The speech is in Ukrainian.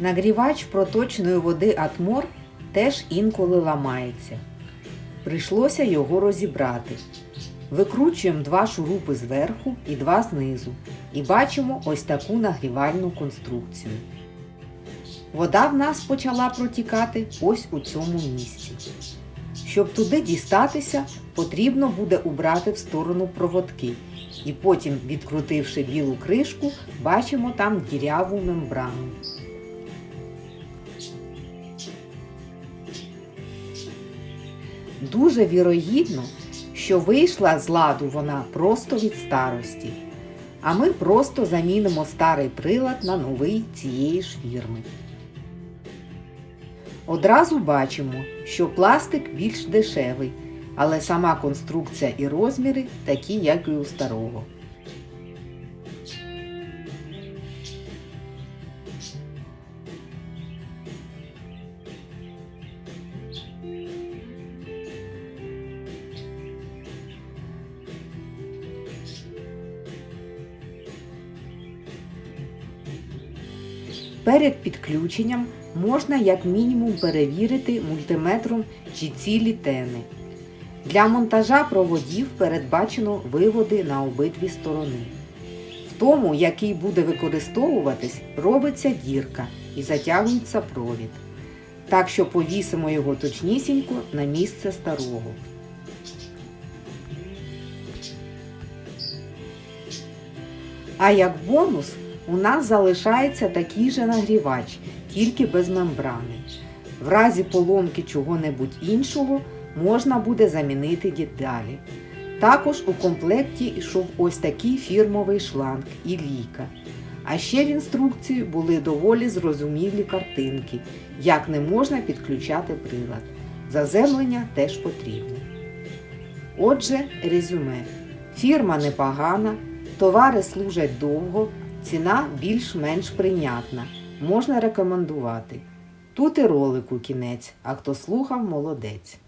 Нагрівач проточної води Атмор теж інколи ламається. Прийшлося його розібрати. Викручуємо два шурупи зверху і два знизу і бачимо ось таку нагрівальну конструкцію. Вода в нас почала протікати ось у цьому місці. Щоб туди дістатися, потрібно буде убрати в сторону проводки. І потім, відкрутивши білу кришку, бачимо там діряву мембрану. Дуже вірогідно, що вийшла з ладу вона просто від старості. А ми просто замінимо старий прилад на новий цієї ж фірми. Одразу бачимо, що пластик більш дешевий, але сама конструкція і розміри такі, як і у старого. Перед підключенням можна як мінімум перевірити мультиметром чи цілі тени. Для монтажа проводів передбачено виводи на обидві сторони. В тому, який буде використовуватись, робиться дірка і затягується провід. Так що повісимо його точнісінько на місце старого. А як бонус у нас залишається такий же нагрівач, тільки без мембрани. В разі поломки чого-небудь іншого можна буде замінити деталі. Також у комплекті йшов ось такий фірмовий шланг і лійка. А ще в інструкції були доволі зрозумілі картинки, як не можна підключати прилад. Заземлення теж потрібне. Отже, резюме. Фірма непогана, товари служать довго, ціна більш-менш прийнятна. Можна рекомендувати. Тут і ролику кінець, а хто слухав, молодець.